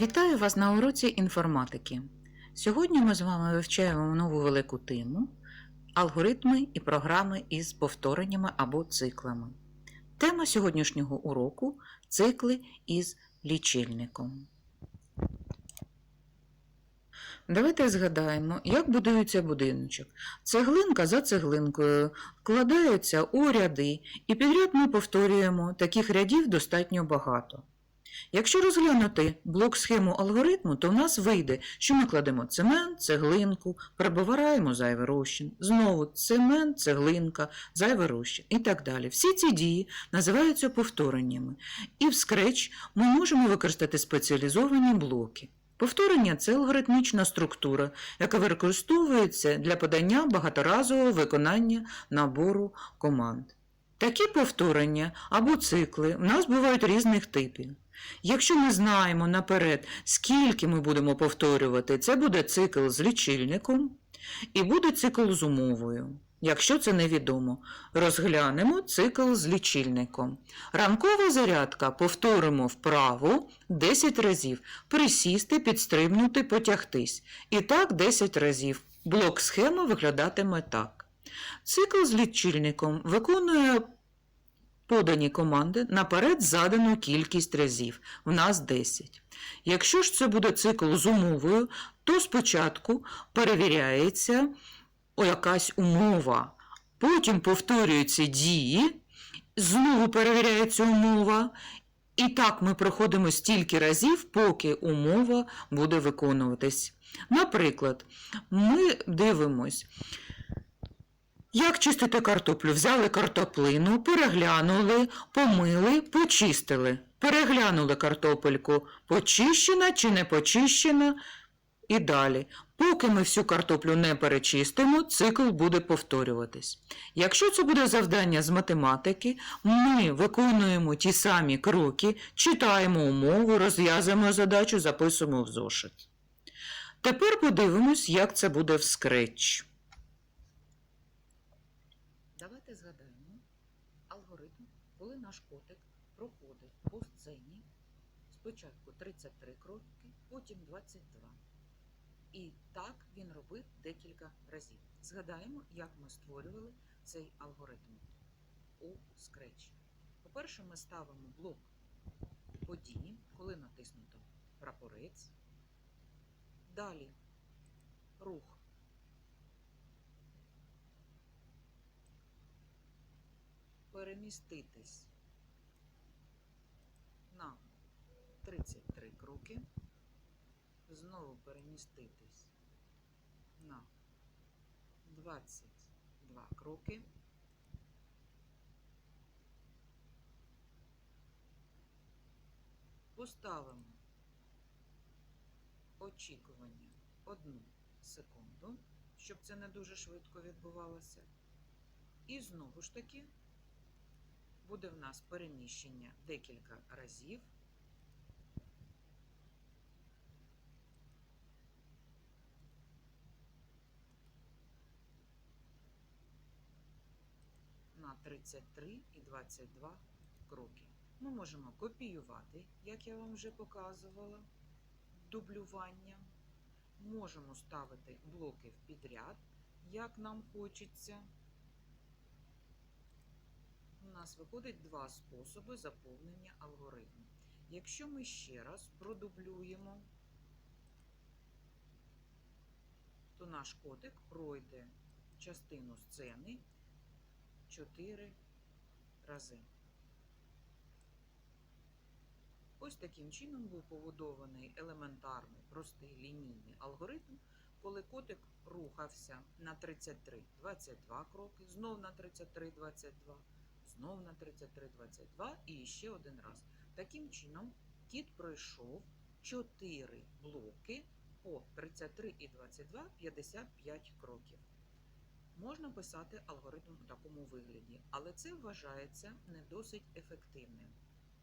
Вітаю вас на уроці інформатики. Сьогодні ми з вами вивчаємо нову велику тему алгоритми і програми із повтореннями або циклами. Тема сьогоднішнього уроку цикли із лічильником. Давайте згадаємо, як будується будиночок. Цеглинка за цеглинкою вкладаються у ряди, і підряд ми повторюємо таких рядів достатньо багато. Якщо розглянути блок схему алгоритму, то в нас вийде, що ми кладемо цемент, цеглинку, прибиваємо зайвий розчин, знову цемент, цеглинка, зайвий розчин і так далі. Всі ці дії називаються повтореннями. І в Scratch ми можемо використати спеціалізовані блоки. Повторення це алгоритмічна структура, яка використовується для подання багаторазового виконання набору команд. Такі повторення або цикли в нас бувають різних типів. Якщо ми знаємо наперед, скільки ми будемо повторювати, це буде цикл з лічильником і буде цикл з умовою. Якщо це невідомо, розглянемо цикл з лічильником. Ранкова зарядка повторимо вправо 10 разів, присісти, підстрибнути, потягтись. І так 10 разів. Блок схеми виглядатиме так. Цикл з лічильником виконує подані команди наперед задану кількість разів. В нас 10. Якщо ж це буде цикл з умовою, то спочатку перевіряється якась умова, потім повторюються дії, знову перевіряється умова. І так ми проходимо стільки разів, поки умова буде виконуватись. Наприклад, ми дивимось. Як чистити картоплю? Взяли картоплину, переглянули, помили, почистили. Переглянули картопельку, почищена чи не почищена, і далі. Поки ми всю картоплю не перечистимо, цикл буде повторюватись. Якщо це буде завдання з математики, ми виконуємо ті самі кроки, читаємо умову, розв'язуємо задачу, записуємо в зошит. Тепер подивимось, як це буде в Scratch. Давайте згадаємо алгоритм, коли наш котик проходить по сцені спочатку 33 кроки, потім 22. І так він робив декілька разів. Згадаємо, як ми створювали цей алгоритм у Scratch. По-перше, ми ставимо блок події, коли натиснуто прапорець. Далі рух переміститись на 33 кроки, знову переміститись на 22 кроки. Поставимо очікування 1 секунду, щоб це не дуже швидко відбувалося. І знову ж таки буде в нас переміщення декілька разів. На 33 і 22 кроки. Ми можемо копіювати, як я вам вже показувала, дублювання. Можемо ставити блоки в підряд, як нам хочеться у нас виходить два способи заповнення алгоритму. Якщо ми ще раз продублюємо, то наш котик пройде частину сцени 4 рази. Ось таким чином був побудований елементарний, простий лінійний алгоритм, коли котик рухався на 33-22 кроки, знов на 33-22 знов на 33,22 і ще один раз. Таким чином, кіт пройшов 4 блоки по 33 і 22 55 кроків. Можна писати алгоритм у такому вигляді, але це вважається не досить ефективним.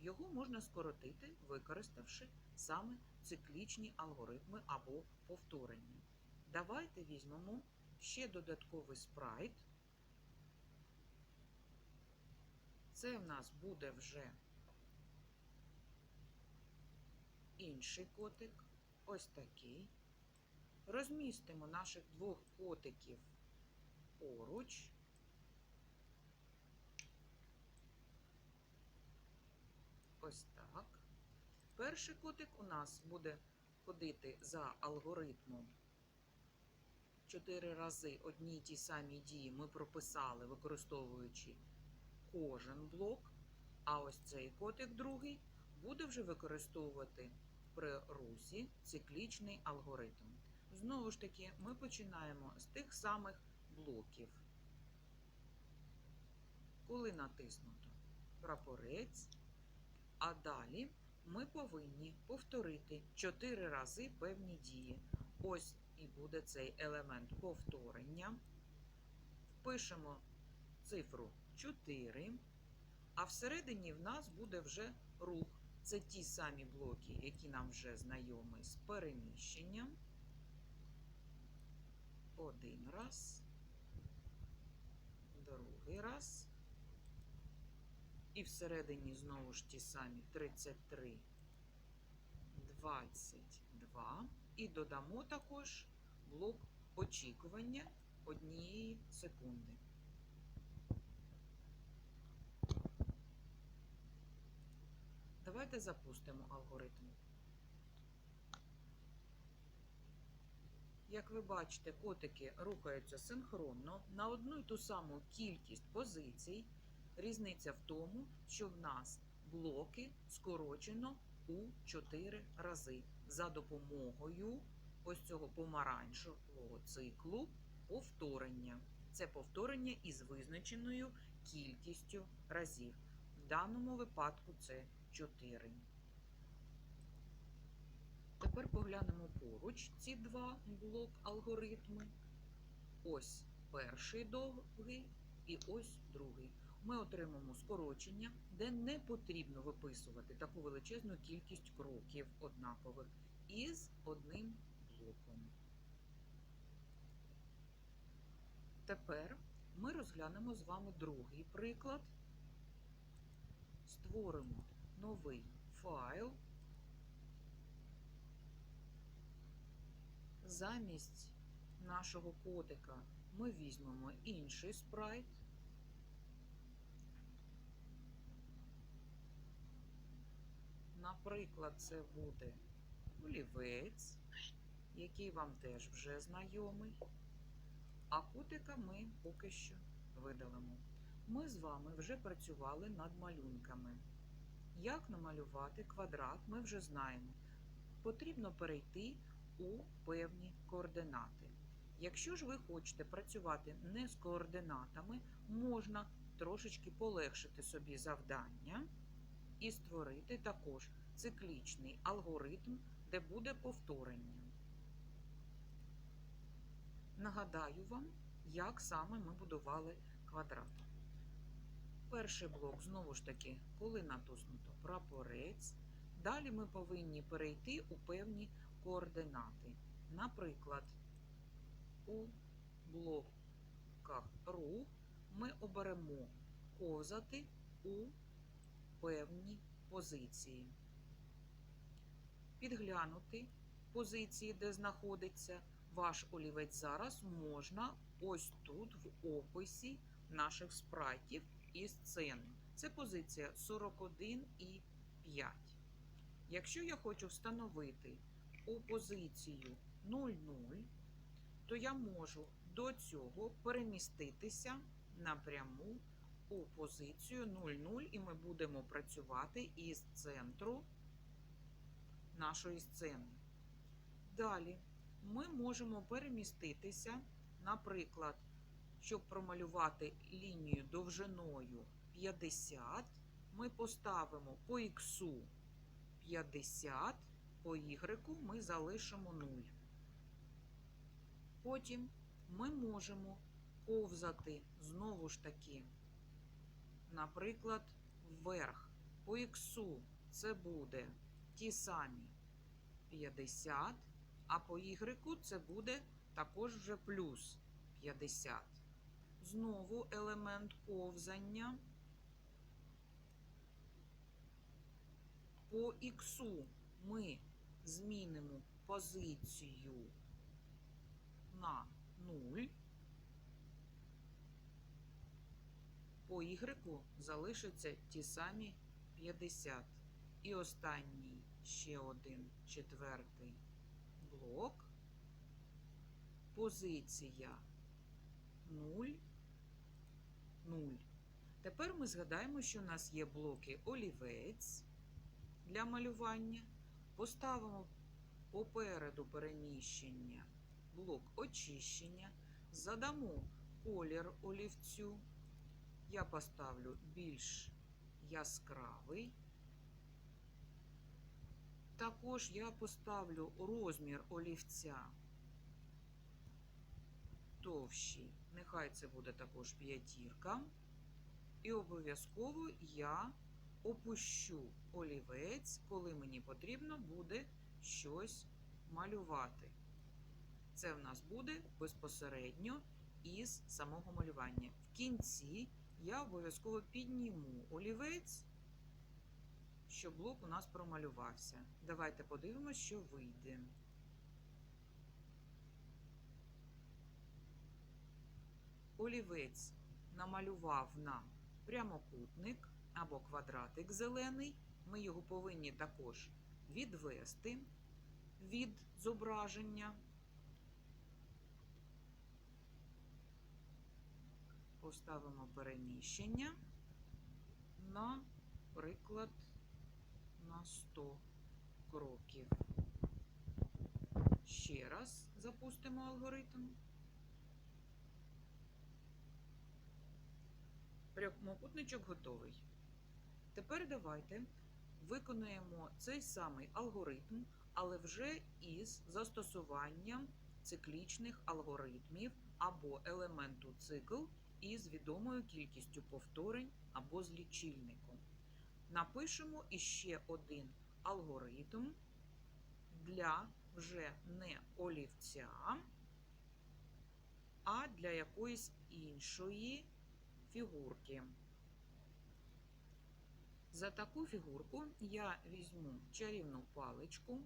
Його можна скоротити, використавши саме циклічні алгоритми або повторення. Давайте візьмемо ще додатковий спрайт. Це в нас буде вже інший котик, ось такий. Розмістимо наших двох котиків поруч. Ось так. Перший котик у нас буде ходити за алгоритмом. Чотири рази одні й ті самі дії ми прописали, використовуючи кожен блок. А ось цей котик другий буде вже використовувати при русі циклічний алгоритм. Знову ж таки, ми починаємо з тих самих блоків. Коли натиснуто прапорець, а далі ми повинні повторити 4 рази певні дії. Ось і буде цей елемент повторення. Впишемо цифру 4, а всередині в нас буде вже рух. Це ті самі блоки, які нам вже знайомі з переміщенням. Один раз, другий раз. І всередині знову ж ті самі 33, 22. І додамо також блок очікування однієї секунди. Давайте запустимо алгоритм. Як ви бачите, котики рухаються синхронно на одну й ту саму кількість позицій. Різниця в тому, що в нас блоки скорочено у 4 рази за допомогою ось цього помаранчевого циклу повторення. Це повторення із визначеною кількістю разів. В даному випадку це 4. Тепер поглянемо поруч ці два блок алгоритми. Ось перший довгий і ось другий. Ми отримаємо скорочення, де не потрібно виписувати таку величезну кількість кроків однакових із одним блоком. Тепер ми розглянемо з вами другий приклад. Створимо новий файл. Замість нашого котика ми візьмемо інший спрайт. Наприклад, це буде олівець, який вам теж вже знайомий. А котика ми поки що видалимо. Ми з вами вже працювали над малюнками. Як намалювати квадрат, ми вже знаємо. Потрібно перейти у певні координати. Якщо ж ви хочете працювати не з координатами, можна трошечки полегшити собі завдання і створити також циклічний алгоритм, де буде повторення. Нагадаю вам, як саме ми будували квадрат. Перший блок, знову ж таки, коли натиснуто прапорець. Далі ми повинні перейти у певні координати. Наприклад, у блоках рух ми оберемо ковзати у певні позиції. Підглянути позиції, де знаходиться ваш олівець зараз, можна ось тут, в описі наших спрайтів і сцени. Це позиція 41 і 5. Якщо я хочу встановити у позицію 0,0, то я можу до цього переміститися напряму у позицію 0,0 і ми будемо працювати із центру нашої сцени. Далі ми можемо переміститися, наприклад, щоб промалювати лінію довжиною 50, ми поставимо по х 50, по y ми залишимо 0. Потім ми можемо ковзати знову ж таки, наприклад, вверх. По х це буде ті самі 50, а по y це буде також вже плюс 50. Знову елемент ковзання. По х ми змінимо позицію на 0, по Y залишаться ті самі 50. І останній ще один четвертий блок. Позиція 0, 0. Тепер ми згадаємо, що у нас є блоки олівець для малювання. Поставимо попереду переміщення блок очищення, задамо колір олівцю. Я поставлю більш яскравий. Також я поставлю розмір олівця товщий. Нехай це буде також п'ятірка. І обов'язково я опущу олівець, коли мені потрібно буде щось малювати. Це в нас буде безпосередньо із самого малювання. В кінці я обов'язково підніму олівець, щоб блок у нас промалювався. Давайте подивимося, що вийде. Олівець намалював нам прямокутник або квадратик зелений. Ми його повинні також відвести від зображення. Поставимо переміщення, наприклад, на 100 кроків. Ще раз запустимо алгоритм. Прямокутничок готовий. Тепер давайте виконуємо цей самий алгоритм, але вже із застосуванням циклічних алгоритмів або елементу цикл із відомою кількістю повторень або з лічильником. Напишемо іще один алгоритм для вже не олівця, а для якоїсь іншої фігурки. За таку фігурку я візьму чарівну паличку,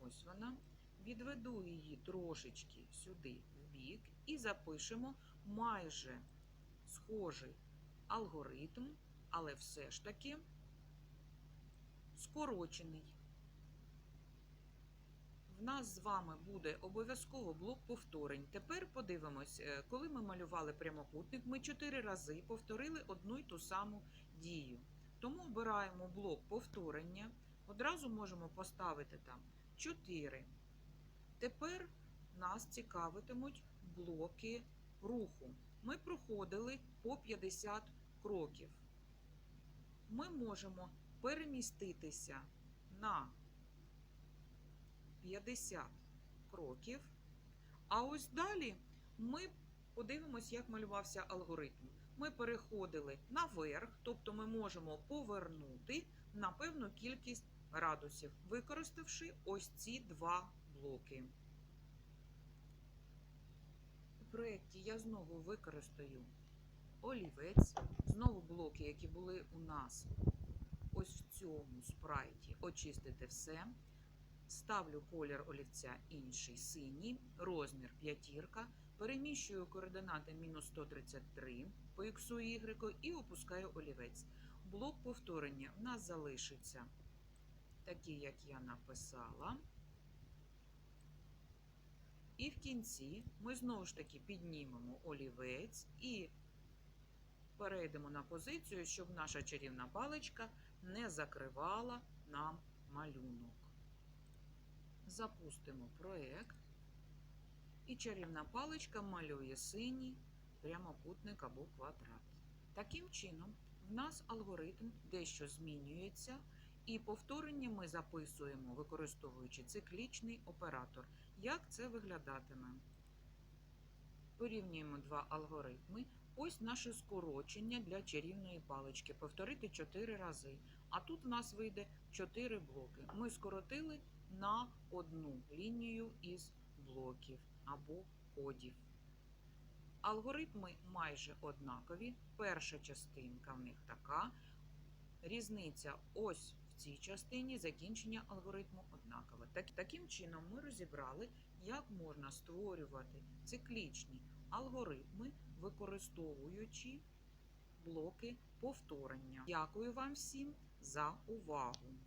ось вона, відведу її трошечки сюди в бік і запишемо майже схожий алгоритм, але все ж таки скорочений. В нас з вами буде обов'язково блок повторень. Тепер подивимось, е, коли ми малювали прямокутник, ми 4 рази повторили одну й ту саму дію. Тому обираємо блок повторення. Одразу можемо поставити там 4. Тепер нас цікавитимуть блоки руху. Ми проходили по 50 кроків. Ми можемо переміститися на 50 кроків. А ось далі ми подивимось, як малювався алгоритм. Ми переходили наверх, тобто ми можемо повернути на певну кількість градусів, використавши ось ці два блоки. У проєкті я знову використаю олівець, знову блоки, які були у нас ось в цьому спрайті, очистити все. Ставлю колір олівця інший синій, розмір п'ятірка, переміщую координати мінус 133 по х і y і опускаю олівець. Блок повторення в нас залишиться такий, як я написала. І в кінці ми знову ж таки піднімемо олівець і перейдемо на позицію, щоб наша чарівна паличка не закривала нам малюнок. Запустимо проєкт. І чарівна паличка малює синій прямокутник або квадрат. Таким чином, в нас алгоритм дещо змінюється, і повторення ми записуємо, використовуючи циклічний оператор. Як це виглядатиме? Порівнюємо два алгоритми. Ось наше скорочення для чарівної палички. Повторити 4 рази. А тут в нас вийде 4 блоки. Ми скоротили на одну лінію із блоків або кодів. Алгоритми майже однакові. Перша частинка в них така. Різниця ось в цій частині закінчення алгоритму однакове. Так, таким чином ми розібрали, як можна створювати циклічні алгоритми, використовуючи блоки повторення. Дякую вам всім за увагу!